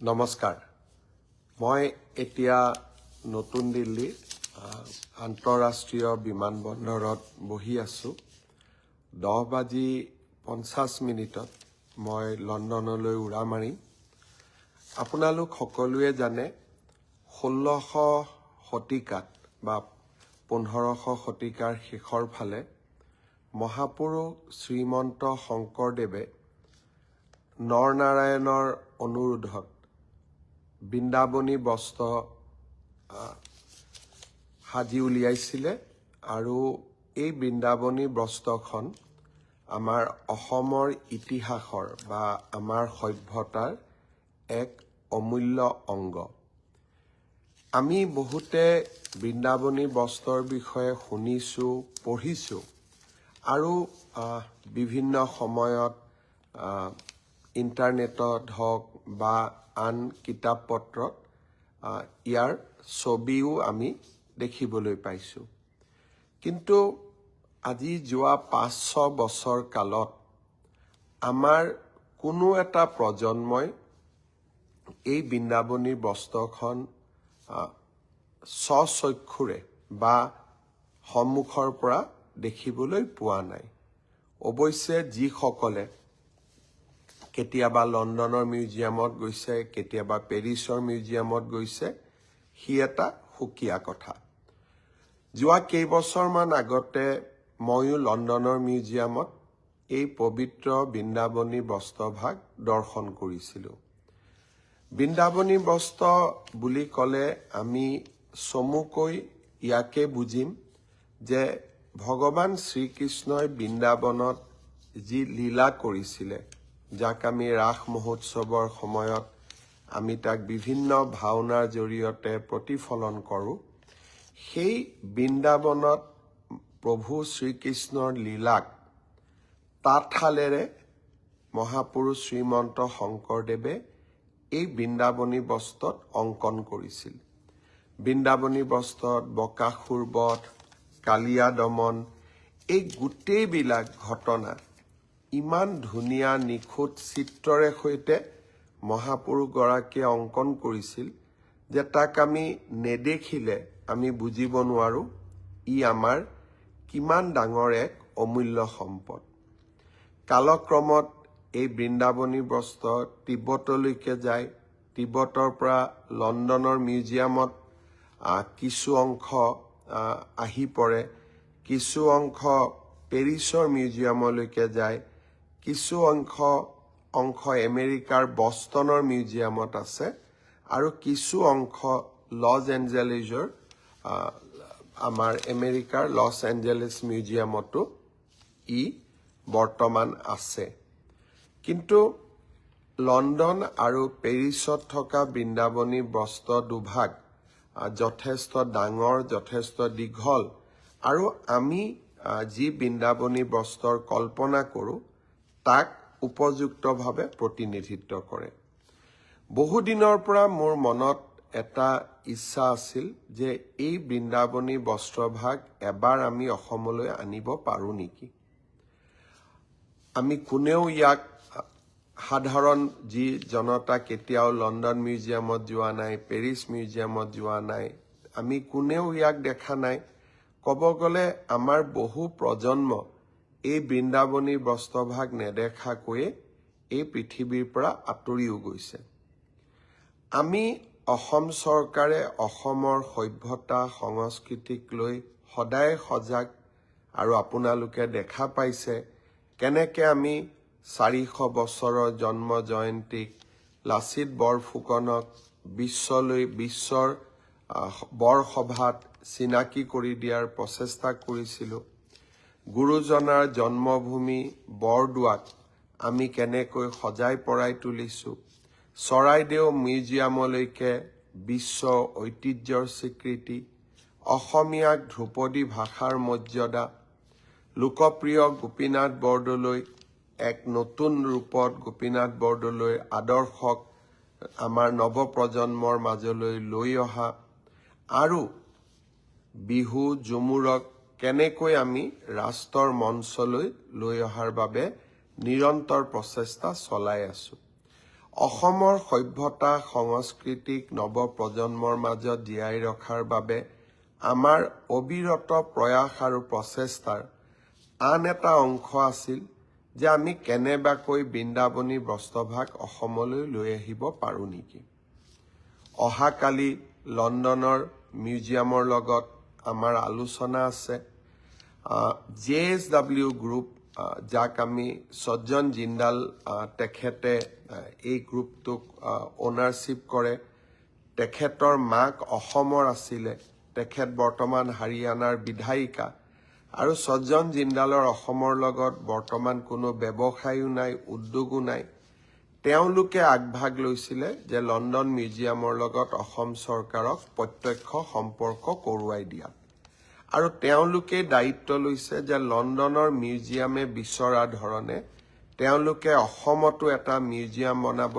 নমস্কাৰ। মই এতিয়া নতুন দিল্লীৰ আন্তঃৰাষ্ট্ৰীয় বিমানবন্দৰত বহি আছোঁ। দহ বাজি পঞ্চাছ মিনিটত মই লণ্ডনলৈ উৰা মাৰিম। আপোনালোক সকলোৱে জানে ষোল্লশ শতিকাত বা পোন্ধৰশ শতিকাৰ শেষৰ ফালে মহাপুৰুষ শ্ৰীমন্ত শংকৰদেৱে নৰনাৰায়ণৰ অনুৰোধত বৃন্দাবনী বস্ত্ৰ সাজি উলিয়াইছিলে আৰু এই বৃন্দাবনী বস্ত্ৰখন আমাৰ অসমৰ ইতিহাসৰ বা আমাৰ সভ্যতাৰ এক অমূল্য অংগ। আমি বহুতে বৃন্দাবনী বস্ত্ৰৰ বিষয়ে শুনিছোঁ পঢ়িছোঁ আৰু বিভিন্ন সময়ত ইণ্টাৰনেটত হওক বা আন কিতাপ পত্ৰত ইয়াৰ ছবিও আমি দেখিবলৈ পাইছোঁ। কিন্তু আজি যোৱা পাঁচ ছ বছৰ কালত আমাৰ কোনো এটা প্ৰজন্মই এই বৃন্দাবনী বস্ত্ৰখন স্বচক্ষুৰে বা সন্মুখৰ পৰা দেখিবলৈ পোৱা নাই। অৱশ্যে যিসকলে কেতিয়াবা লণ্ডনৰ মিউজিয়ামত গৈছে কেতিয়াবা পেৰিছৰ মিউজিয়ামত গৈছে সি এটা সুকীয়া কথা। যোৱা কেইবছৰমান আগতে ময়ো লণ্ডনৰ মিউজিয়ামত এই পবিত্ৰ বৃন্দাবনী বস্ত্ৰভাগ দৰ্শন কৰিছিলোঁ। বৃন্দাবনী বস্ত্ৰ বুলি ক'লে আমি চমুকৈ ইয়াকে বুজিম যে ভগৱান শ্ৰীকৃষ্ণই বৃন্দাবনত যি লীলা কৰিছিলে যাক আমি ৰাস মহোৎসৱৰ সময়ত আমি তাক বিভিন্ন ভাওনাৰ জৰিয়তে প্ৰতিফলন কৰোঁ সেই বৃন্দাবনত প্ৰভু শ্ৰীকৃষ্ণৰ লীলাক তাঁতশালেৰে মহাপুৰুষ শ্ৰীমন্ত শংকৰদেৱে এই বৃন্দাবনী বস্ত্ৰত অংকন কৰিছিল। বৃন্দাবনী বস্ত্ৰত বকাসুৰ বধ কালিয়া দমন এই গোটেইবিলাক ঘটনা ইমান ধুনীয়া নিখুঁত চিত্ৰৰে সৈতে মহাপুৰুষগৰাকীয়ে অংকন কৰিছিল যে তাক আমি নেদেখিলে আমি বুজিব নোৱাৰোঁ ই আমাৰ কিমান ডাঙৰ এক অমূল্য সম্পদ। কালক্ৰমত এই বৃন্দাবনী বস্ত্ৰ তিব্বতলৈকে যায়। তিব্বতৰ পৰা লণ্ডনৰ মিউজিয়ামত কিছু অংশ আহি পৰে। কিছু অংশ পেৰিছৰ মিউজিয়ামলৈকে যায়। কিছু অংশ অংশ আমেৰিকাৰ বষ্টনৰ মিউজিয়ামত আছে আৰু কিছু অংশ লছ এঞ্জেলিছৰ আহ, আমাৰ আমেৰিকাৰ লছ এঞ্জেলিছ মিউজিয়ামতো ই বৰ্তমান আছে। কিন্তু লণ্ডন আৰু পেৰিছত থকা বৃন্দাবনী বস্ত্ৰ দুভাগ যথেষ্ট ডাঙৰ যথেষ্ট দীঘল আৰু আমি যি বৃন্দাবনী বস্ত্ৰৰ কল্পনা কৰোঁ তাক উপযুক্তভাৱে প্ৰতিনিধিত্ব কৰে। বহুদিনৰ পৰা মোৰ মনত এটা ইচ্ছা আছিল যে এই বৃন্দাবনী বস্ত্ৰভাগ এবাৰ আমি অসমলৈ আনিব পাৰোঁ নেকি। আমি কোনেও ইয়াক সাধাৰণ যি জনতা কেতিয়াও লণ্ডন মিউজিয়ামত যোৱা নাই পেৰিছ মিউজিয়ামত যোৱা নাই আমি কোনেও ইয়াক দেখা নাই। ক'ব গ'লে আমাৰ বহু প্ৰজন্ম এই বৃন্দাবনী বস্ত্ৰভাগ নেদেখাকৈয়ে এই পৃথিৱীৰ পৰা আঁতৰিও গৈছে। আমি অসম চৰকাৰে অসমৰ সভ্যতা সংস্কৃতিক লৈ সদায় সজাগ আৰু আপোনালোকে দেখা পাইছে কেনেকে আমি চাৰিশ বছৰৰ জন্ম জয়ন্তীক লাচিত বৰফুকনক বিশ্বলৈ বিশ্বৰ বৰসভাত চিনাকি কৰি দিয়াৰ প্ৰচেষ্টা কৰিছিলোঁ। গুৰুজনাৰ জন্মভূমি বৰদোৱাক আমি কেনেকৈ সজাই পৰাই তুলিছোঁ চৰাইদেউ মিউজিয়ামলৈকে বিশ্ব ঐতিহ্যৰ স্বীকৃতি অসমীয়াক ধ্ৰুপদী ভাষাৰ মৰ্যাদা লোকপ্ৰিয় গোপীনাথ বৰদলৈ এক নতুন ৰূপত গোপীনাথ বৰদলৈৰ আদৰ্শক আমাৰ নৱপ্ৰজন্মৰ মাজলৈ লৈ অহা আৰু বিহু ঝুমুৰক কেনেকৈ আমি ৰাষ্ট্ৰৰ মঞ্চলৈ লৈ অহাৰ বাবে নিৰন্তৰ প্ৰচেষ্টা চলাই আছোঁ? অসমৰ সভ্যতা সংস্কৃতিক নৱপ্ৰজন্মৰ মাজত জীয়াই ৰখাৰ বাবে আমাৰ অবিৰত প্ৰয়াস আৰু প্ৰচেষ্টাৰ আন এটা অংশ আছিল যে আমি কেনেবাকৈ বৃন্দাবনী বস্ত্ৰভাগ অসমলৈ লৈ আহিব পাৰোঁ নেকি? অহাকালি লণ্ডনৰ মিউজিয়ামৰ লগত আমাৰ আলোচনা আছে। জে এছ ডাব্লিউ গ্ৰুপ যাক আমি সজ্জন জিন্দাল তেখেতে এই গ্ৰুপটোক অ'নাৰশ্বিপ কৰে। তেখেতৰ মাক অসমৰ আছিলে। তেখেত বৰ্তমান হাৰিয়ানাৰ বিধায়িকা। আৰু সজ্জন জিন্দালৰ অসমৰ লগত বৰ্তমান কোনো ব্যৱসায়ো নাই উদ্যোগো নাই। তেওঁলোকে আগভাগ লৈছিলে যে লণ্ডন মিউজিয়ামৰ লগত অসম চৰকাৰক প্ৰত্যক্ষ সম্পৰ্ক কৰোৱাই দিয়াত আৰু তেওঁলোকে দায়িত্ব লৈছে যে লণ্ডনৰ মিউজিয়ামে বিচৰা ধৰণে তেওঁলোকে অসমতো এটা মিউজিয়াম বনাব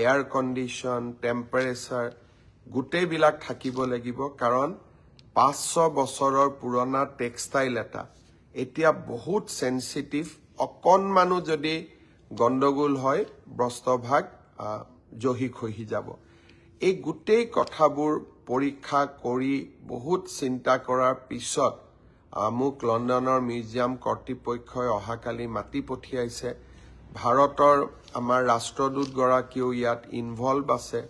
এয়াৰ কণ্ডিশ্যন টেম্পাৰেচাৰ গোটেইবিলাক থাকিব লাগিব কাৰণ পাঁচশ বছৰৰ পুৰণা টেক্সটাইল এটা। এতিয়া বহুত চেঞ্চিটিভ অকণমানো যদি গণ্ডগোল হয় আহ, জহি খহি যাব। এই গোটেই কথাবোৰ পৰীক্ষা কৰি বহুত চিন্তা কৰাৰ পিছত মোক লণ্ডনৰ মিউজিয়াম কৰ্তৃপক্ষই অহাকালি মাতি পঠিয়াইছে। ভাৰতৰ আমাৰ ৰাষ্ট্ৰদূতগৰাকীও ইয়াত ইনভলভ আছে।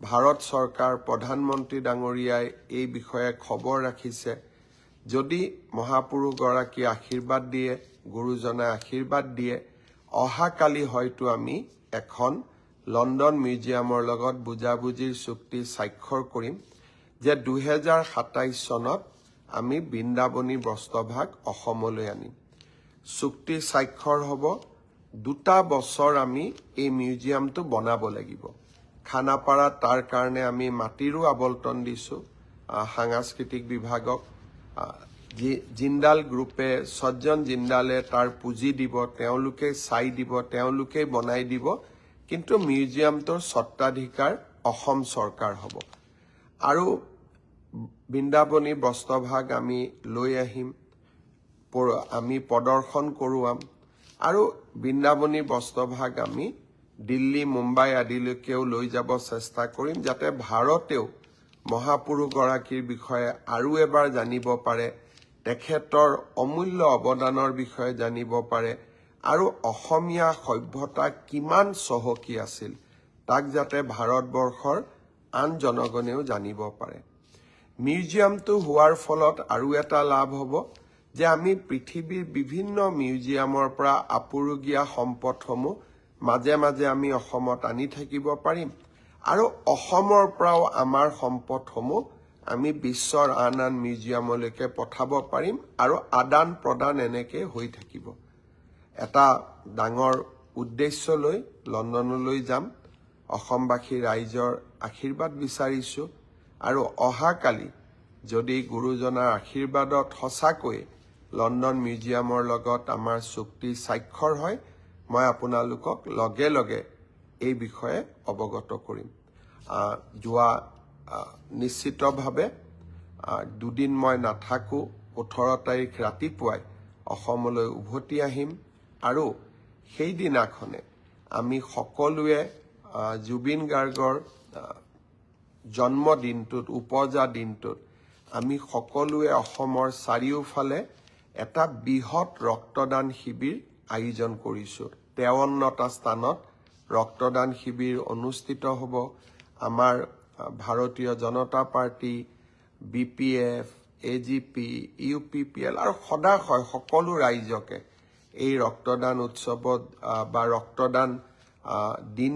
ভাৰত চৰকাৰ প্ৰধানমন্ত্ৰী ডাঙৰীয়াই এই বিষয়ে খবৰ ৰাখিছে। যদি মহাপুৰুষগৰাকী আশীৰ্বাদ দিয়ে গুৰুজনাই আশীৰ্বাদ দিয়ে অহাকালি হয়তো আমি এখন লণ্ডন মিউজিয়ামৰ লগত বুজাবুজিৰ চুক্তি স্বাক্ষৰ কৰিম যে দুহেজাৰ সাতাইছ চনত আমি বৃন্দাবনী বস্ত্ৰভাগ অসমলৈ আনিম। চুক্তি স্বাক্ষৰ হ'ব দুটা বছৰ আমি এই মিউজিয়ামটো বনাব লাগিব। খানাপাৰাত তাৰ কাৰণে আমি মাটিৰো আবলটন দিছোঁ সাংস্কৃতিক বিভাগক জিন্দাল গ্ৰুপে সজ্জন জিন্দালে তাৰ পুঁজি দিব তেওঁলোকে চাই দিব তেওঁলোকেই বনাই দিব কিন্তু মিউজিয়ামটোৰ স্বত্বাধিকাৰ অসম চৰকাৰ হ'ব। আৰু বৃন্দাবনী বস্ত্ৰভাগ আমি লৈ আহিম আমি প্ৰদৰ্শন কৰোৱাম আৰু বৃন্দাবনী বস্ত্ৰভাগ আমি দিল্লী মুম্বাই আদিলৈকেও লৈ যাব চেষ্টা কৰিম যাতে ভাৰতেও মহাপুৰুষগৰাকীৰ বিষয়ে আৰু এবাৰ জানিব পাৰে তেখেতৰ অমূল্য অৱদানৰ বিষয়ে জানিব পাৰে আৰু অসমীয়া সভ্যতা কিমান চহকী আছিল তাক যাতে ভাৰতবৰ্ষৰ আন জনগণেও জানিব পাৰে। মিউজিয়ামটো হোৱাৰ ফলত আৰু এটা লাভ হ'ব যে আমি পৃথিৱীৰ বিভিন্ন মিউজিয়ামৰ পৰা আপুৰুগীয়া সম্পদসমূহ মাজে মাজে আমি অসমত আনি থাকিব পাৰিম আৰু অসমৰ পৰাও আমাৰ সম্পদসমূহ আমি বিশ্বৰ আন আন মিউজিয়ামলৈকে পঠাব পাৰিম আৰু আদান প্ৰদান এনেকে হৈ থাকিব। এটা ডাঙৰ উদ্দেশ্য লৈ লণ্ডনলৈ যাম অসমবাসী ৰাইজৰ আশীৰ্বাদ বিচাৰিছোঁ আৰু অহাকালি যদি গুৰুজনাৰ আশীৰ্বাদত সঁচাকৈয়ে লণ্ডন মিউজিয়ামৰ লগত আমাৰ চুক্তি স্বাক্ষৰ হয় মই আপোনালোকক লগে লগে এই বিষয়ে অৱগত কৰিম। যোৱা নিশ্চিতভাৱে দুদিন মই নাথাকোঁ ওঠৰ তাৰিখ ৰাতিপুৱাই অসমলৈ উভতি আহিম। আৰু সেইদিনাখনে আমি সকলোৱে জুবিন গাৰ্গৰ জন্মদিনটোত উপজা দিনটোত আমি সকলোৱে অসমৰ চাৰিওফালে এটা বৃহৎ ৰক্তদান শিবিৰ আয়োজন কৰিছোঁ। তেৱন্নটা স্থানত ৰক্তদান শিবিৰ অনুষ্ঠিত হ'ব। আমাৰ Bharatiya Janata party B P F A G P U P P L আৰু সদাশয় সকলো ৰাইজকে এই ৰক্তদান উৎসৱত বা ৰক্তদান দিন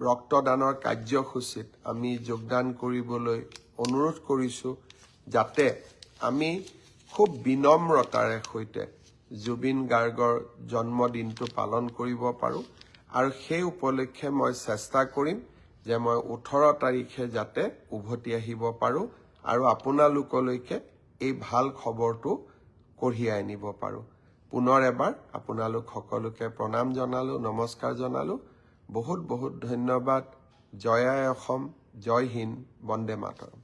ৰক্তদানৰ কাৰ্যসূচীত আমি যোগদান কৰিবলৈ অনুৰোধ কৰিছোঁ যাতে আমি খুব বিনম্ৰতাৰে সৈতে জুবিন গাৰ্গৰ জন্মদিনটো পালন কৰিব পাৰোঁ আৰু সেই উপলক্ষে মই চেষ্টা কৰিম যে মই ওঠৰ তাৰিখে যাতে উভতি আহিব পাৰোঁ আৰু আপোনালোকলৈকে এই ভাল খবৰটো কঢ়িয়াই আনিব পাৰোঁ। পুনৰ এবাৰ আপোনালোক সকলোকে প্ৰণাম জনালোঁ নমস্কাৰ জনালোঁ। বহুত বহুত ধন্যবাদ। জয় আই অসম জয় হিন্দ বন্দে মাতৰম।